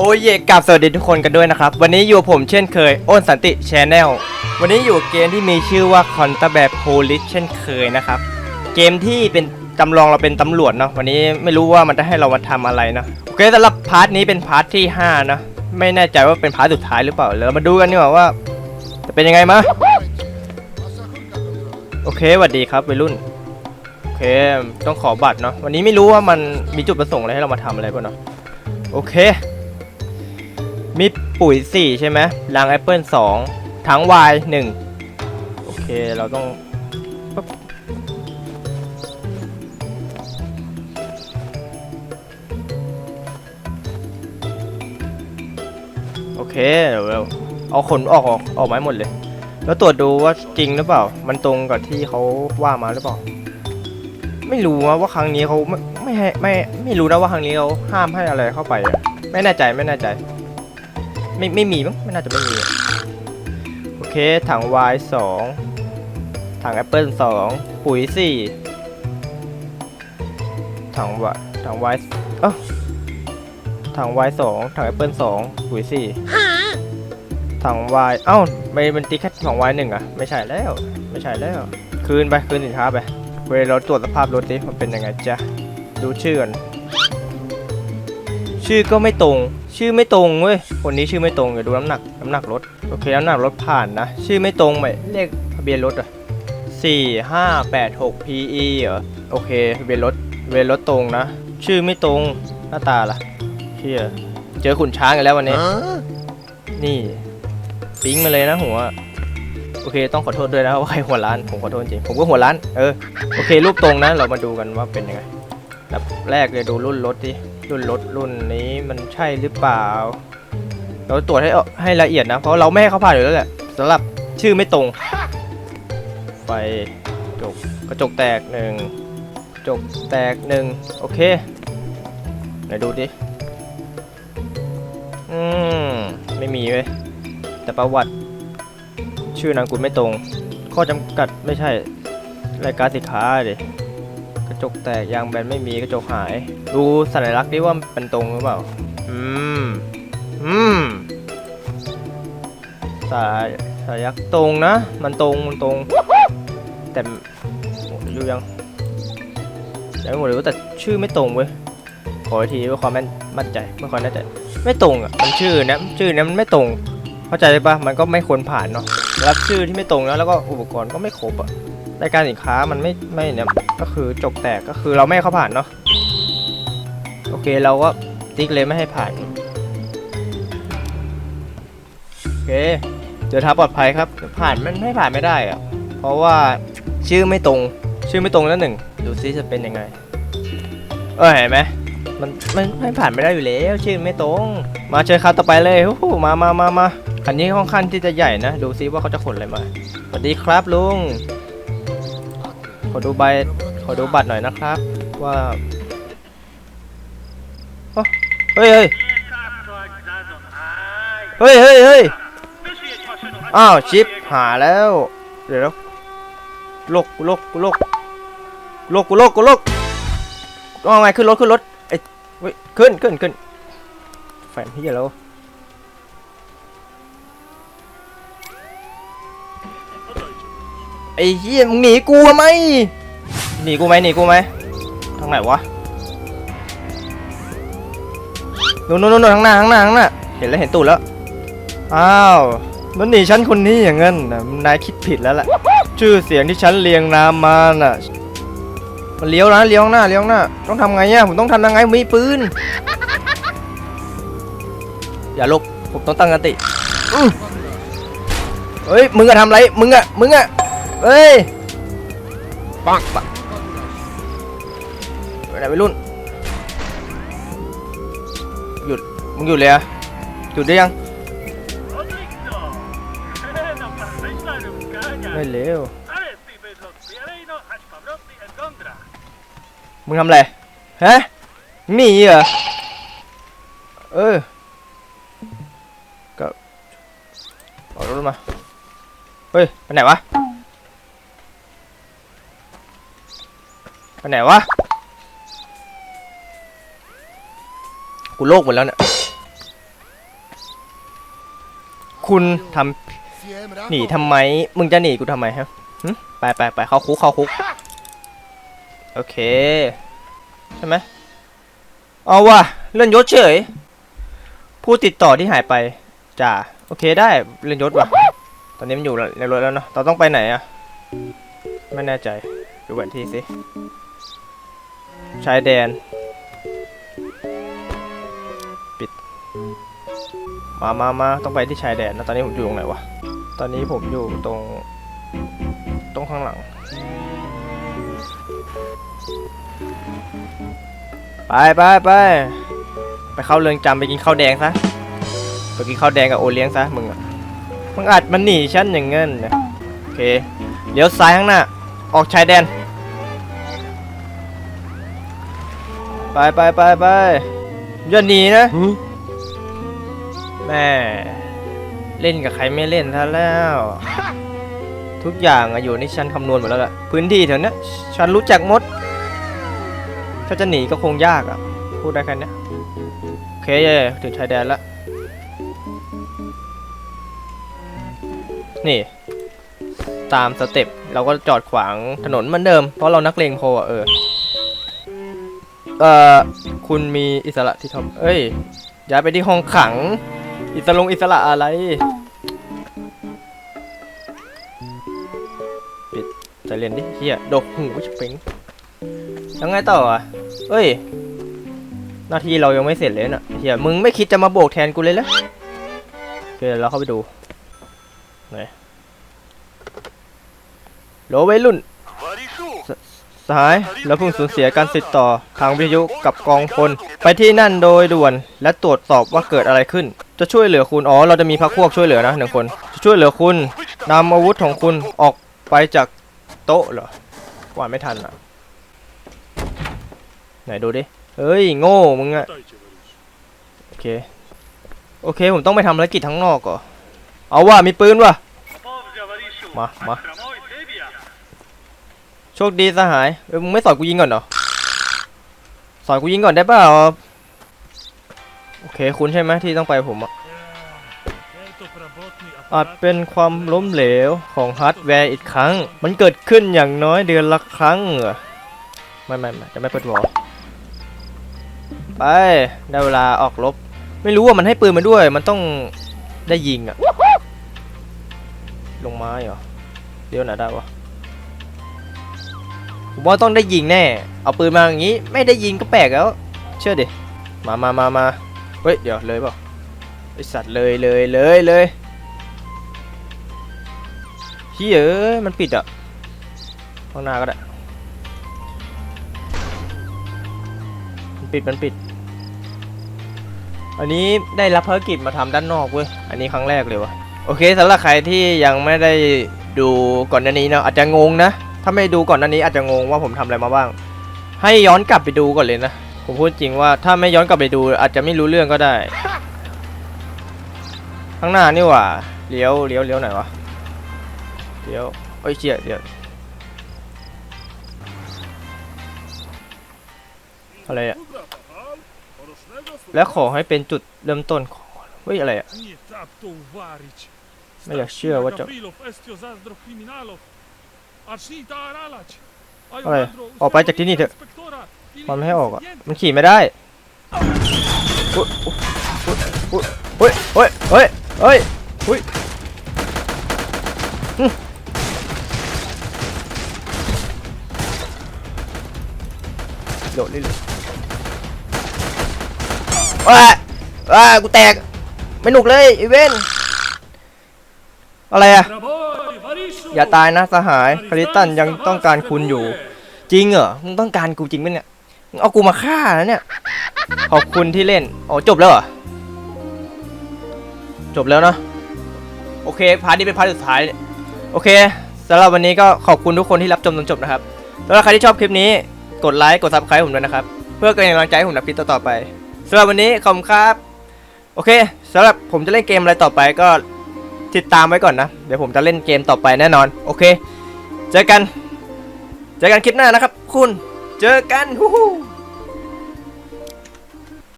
โอเยกับสวัสดีทุกคนกันด้วยนะครับ วันนี้อยู่ผมเช่นเคยโอนสันติชแนลวันนี้อยู่เกมที่มีชื่อว่าคอนตาแบบโพลิสเช่นเคยนะครับ เกมที่เป็นจำลองเราเป็นตำรวจเนาะวันนี้ไม่รู้ว่ามันจะให้เรามาทำอะไรเนาะโอเคสำหรับพาร์ทนี้เป็นพาร์ทที่5นะไม่แน่ใจว่าเป็นพาร์ทสุดท้ายหรือเปล่าเดี๋ยวเรามาดูกันดีกว่าว่า จะเป็นยังไงมาโอเคสวัสดีครับวัยรุ่นโอเคต้องขอบัตรเนาะวันนี้ไม่รู้ว่ามันมีจุดประสงค์อะไรให้เรามาทำอะไรป่ะเนาะโอเค มีปุ๋ย 4 ใช่ไหมรางแอปเปิล2ถังวาย1โอเค เราต้องโอเคเดี๋ยวเราเอาขนออกออกออกมาให้หมดเลย แล้วตรวจดูว่าจริงหรือเปล่า มันตรงกับที่เขาว่ามาหรือเปล่า ไม่รู้ว่าว่าครั้งนี้เขาไม่ไม่ไม่ไม่รู้นะว่าครั้งนี้เขาห้ามให้อะไรเข้าไปอะไม่แน่ใจไม่แน่ใจ ไม่ไม่มีมั้งไม่น่าจะไม่มีโอเคถังวายสองถังแอปเปิลสองปุ๋ยสี่ถังวายถังวายเอ้าถังวายสองถังแอปเปิลสองปุ๋ยสี่ถังวายเอ้าไม่มันตีแค่ถังวายหนึ่งอะไม่ใช่แล้ว ไม่ใช่แล้ว คืนไปคืนสินค้าไปเวลาเราตรวจสภาพรถดิมันเป็นยังไงจ๊ะดูชื่อก่อนชื่อก็ไม่ตรง ชื่อไม่ตรงเว้ย คนนี้ชื่อไม่ตรงเดี๋ยวดูน้ำหนักน้ำหนักรถโอเคน้ำหนักรถผ่านนะ ชื่อไม่ตรงไหมเลขทะเบียนรถอะสี่ห้าแปดหก PE เหรอโอเคทะเบียนรถทะเบียนรถตรงนะ ชื่อไม่ตรงหน้าตาล่ะเชี่ยเจอขุนช้างกันแล้ววันนี้ นี่ปิ๊งมาเลยนะหัวโอเคต้องขอโทษด้วยนะว่าใครหัวร้านผมขอโทษจริงผมก็หัวร้านเออโอเค รูปตรงนะเรามาดูกันว่าเป็นยังไงแบบแรกเลยดูรุ่นรถดิรุ่นรถรุ่นนี้มันใช่หรือเปล่า เราตรวจให้ให้ละเอียดนะ เพราะเราไม่ให้เขาผ่านอยู่แล้วแหละสำหรับชื่อไม่ตรงไฟจกกระจกแตกหนึ่งกระจกแตกหนึ่งโอเคไหนดูดิอืมไม่มีเว้ยแต่ประวัติ ชื่อนามกุลไม่ตรง ข้อจำกัดไม่ใช่ รายการสินค้าดิกระจกแตกยางแบนไม่มีกระจกหาย ดูสัญลักษณ์ดิว่ามันตรงหรือเปล่า อืม อืมสายสายยักษ์ตรงนะ มันตรงมันตรง แต่อายุยังยังไม่หมดเลยแต่ชื่อไม่ตรงเว้ยขออีกทีเพื่อความแม่นมั่นใจไม่อค่อยแน่ใจไม่ตรงอะมันชื่อนี้ยชื่อนี้ยมันไม่ตรง เข้าใจปะมันก็ไม่ควรผ่านเนาะรับชื่อที่ไม่ตรงนะแล้วก็อุปกรณ์ก็ไม่ครบอะรายการสินค้ามันไม่ไม่เนี่ยก็คือจกแตกก็คือเราไม่ให้เขาผ่านเนาะโอเคเราก็ติ๊กเลยไม่ให้ผ่าน เคเจอท้าปลอดภัยครับ ผ่านมันไม่ผ่านไม่ได้อะเพราะว่าชื่อไม่ตรง ชื่อไม่ตรงแล้วหนึ่ง ดูซิจะเป็นยังไง เออเห็นไหมมันมันไม่ผ่านไม่ได้อยู่แล้ว ชื่อไม่ตรง มาเชิญครับต่อไปเลยโอ้โหมามามามาคันนี้ค่อนข้างที่จะใหญ่นะ ดูซิว่าเขาจะขนอะไรมาสวัสดีครับลุง ขอดูใบ ขอดูบัตรหน่อยนะครับ ว่าเฮ้ยเฮ้ยเฮ้ยเฮ้ยเฮ้ย อ้าวชิปหาแล้ว เดี๋ยวโลกโลกโลกโลกกูโลกกูโลกเอาไงขึ้นรถขึ้นรถไอ้เฮ้ยขึ้นขึ้นขึ้นแฟนพี่แล้วไอ้เหี้ยมึงหนีกูทำไมหนีกูไหมหนีกูไหมทางไหนวะนู่นนู่นนู่นข้างหน้าข้างหน้าข้างหน้าเห็นแล้วเห็นตูดแล้วอ้าว มันหนีฉันคนนี้อย่างนั้นนะนายคิดผิดแล้วแหละชื่อเสียงที่ฉันเรียงนามมาน่ะ มันเลี้ยวนะเลี้ยวหน้าเลี้ยวหน้า ต้องทำไงเนี่ยผมต้องทำยังไงมีปืน อย่าลบผมต้องตั้งสติอื้อเฮ้ยมึงอะทำไรมึงอะมึงอะเฮ้ยปังปังไปไหนไปรุ่นหยุดมึงหยุดเลยอะหยุดได้ยัง ไม่เร็วมึงทำอะไรฮะมีเหรอเออก็เอารถมาเฮ้ยไปไหนวะไปไหนวะกูโลกหมดแล้วเนี่ยคุณทำ หนีทำไม มึงจะหนีกูทำไมฮะไปไปไปเข้าคุกเข้าคุก โอเค ใช่ไหมเอาว่ะเลื่อนยศเฉย ผู้ติดต่อที่หายไปจ่าโอเคได้เลื่อนยศว่ะ ตอนนี้มันอยู่ในรถแล้วเนาะเราต้องไปไหนอะไม่แน่ใจดูแผนที่สิชายแดน ปิด มามามาต้องไปที่ชายแดนนะตอนนี้ผมอยู่ตรงไหนวะ ตอนนี้ผมอยู่ตรงตรงข้างหลัง ไปไปไปไปเข้าเรือนจำไปกินข้าวแดงซะไปกินข้าวแดงกับโอเลี้ยงซะมึงอะมึงอาจมันหนีฉันอย่างเงี้ยนะโอเคเลี้ยวซ้ายข้างหน้า ออกชายแดน ไปไปไปไปอย่าหนีนะแม่ เล่นกับใครไม่เล่นท่าแล้ว ทุกอย่างอะอยู่ในชั้นคำนวณหมดแล้วล่ะพื้นที่แถวเนี้ยฉันรู้จักหมด ถ้าจะหนีก็คงยากอะพูดได้แค่นี้โอเคถึงชายแดนแล้วนี่ ตามสเต็ปเราก็จอดขวางถนนเหมือนเดิม เพราะเรานักเลงพออะเออเอ่อคุณมีอิสระที่ทำเอ้ยย้ายไปที่ห้องขัง อิสระอิสระอะไร ปิดใจเรียนดิเฮียดกหูชิเป้งยังไงต่ออะเอ้ย หน้าที่เรายังไม่เสร็จเลยน่ะเฮียมึงไม่คิดจะมาโบกแทนกูเลยเหรอโอเคเดี๋ยวเราเข้าไปดูไหนโหลวัยรุ่นสหายแล้วเพิ่งสูญเสียการติดต่อทางวิทยุกับกองพลไปที่นั่นโดยด่วนและตรวจสอบว่าเกิดอะไรขึ้น จะช่วยเหลือคุณ อ๋อ เราจะมีพักพวกช่วยเหลือนะหนึ่งคน จะช่วยเหลือคุณนำอาวุธของคุณออกไปจากโต๊ะเหรอว่าไม่ทันอะ ไหนดูดิ เฮ้ย โง่มึงอะโอเค โอเค ผมต้องไปทำภารกิจทั้างนอกก่อเอาว่ะมีปืนว่ะ มา มา โชคดีสหายเอ้ยมึงไม่สอนกูยิงก่อนเหรอ สอนกูยิงก่อนได้ป่าโอเคคุณใช่ไหมที่ต้องไปผมอะอาจเป็นความล้มเหลวของฮาร์ดแวร์อีกครั้ง มันเกิดขึ้นอย่างน้อยเดือนละครั้งเหรอไม่ไม่ไม่จะไม่เปิดวอลไปได้เวลาออกรบ ไม่รู้ว่ามันให้ปืนมาด้วย มันต้องได้ยิงอะลงไม้เหรอเดี๋ยวไหนได้วะผมว่าต้องได้ยิงแน่ เอาปืนมาอย่างนี้ ไม่ได้ยิงก็แปลกแล้ว เชื่อดิ มามามามา เฮ้ย เดี๋ยวเลยเปล่าไอสัตว์เลยเลยเลยเลยเฮ้ยเอ้ยมันปิดอะข้างหน้าก็ได้ มันปิดมันปิด อันนี้ได้รับภารกิจมาทำด้านนอกเว้ย อันนี้ครั้งแรกเลยวะโอเคสำหรับใครที่ยังไม่ได้ดูก่อนหน้านี้เนาะอาจจะงงนะ ถ้าไม่ดูก่อนหน้านี้อาจจะงงว่าผมทำอะไรมาบ้าง ให้ย้อนกลับไปดูก่อนเลยนะ ผมพูดจริงว่าถ้าไม่ย้อนกลับไปดูอาจจะไม่รู้เรื่องก็ได้ ข้างหน้านี่ว่าเลี้ยวเลี้ยวเลี้ยวไหนวะเลี้ยวโอ้ยเจี๊ยเลี้ยวอะไรอะและขอให้เป็นจุดเริ่มต้นของเฮ้ยอะไรอะไม่อยากเชื่อว่าจะอะไรออกไปจากที่นี่เถอะ มันไม่ให้ออกอะ มันขี่ไม่ได้อุ๊ยอุ๊ยอุ๊ยอุ๊ยเฮ้ยเฮ้ยเฮ้ยอุ๊ยหึโดดเลยว้าว้ากูแตก ไม่หนุกเลยอีเวนอะไรอะอย่าตายนะสหายคาริตันยังต้องการคุณอยู่ จริงเหรอ มึงต้องการกูจริงไหมเนี่ย เอากูมาฆ่าแล้วเนี่ย ขอบคุณที่เล่นอ๋อจบแล้วเหรอ จบแล้วเนาะ โอเค พาร์ทนี้เป็นพาร์ทสุดท้าย โอเคสำหรับวันนี้ก็ขอบคุณทุกคนที่รับชมจนจบนะครับสำหรับใครที่ชอบคลิปนี้ กดไลค์ กดซับสไครต์ผมด้วยนะครับ เพื่อเป็นกำลังใจให้ผมทำคลิปต่อๆไปสำหรับวันนี้ขอบคุณครับ โอเคสำหรับผมจะเล่นเกมอะไรต่อไปก็ติดตามไว้ก่อนนะ เดี๋ยวผมจะเล่นเกมต่อไปแน่นอน โอเค เจอกัน เจอกันคลิปหน้านะครับ คุณ เจอกันฮู้ฮู้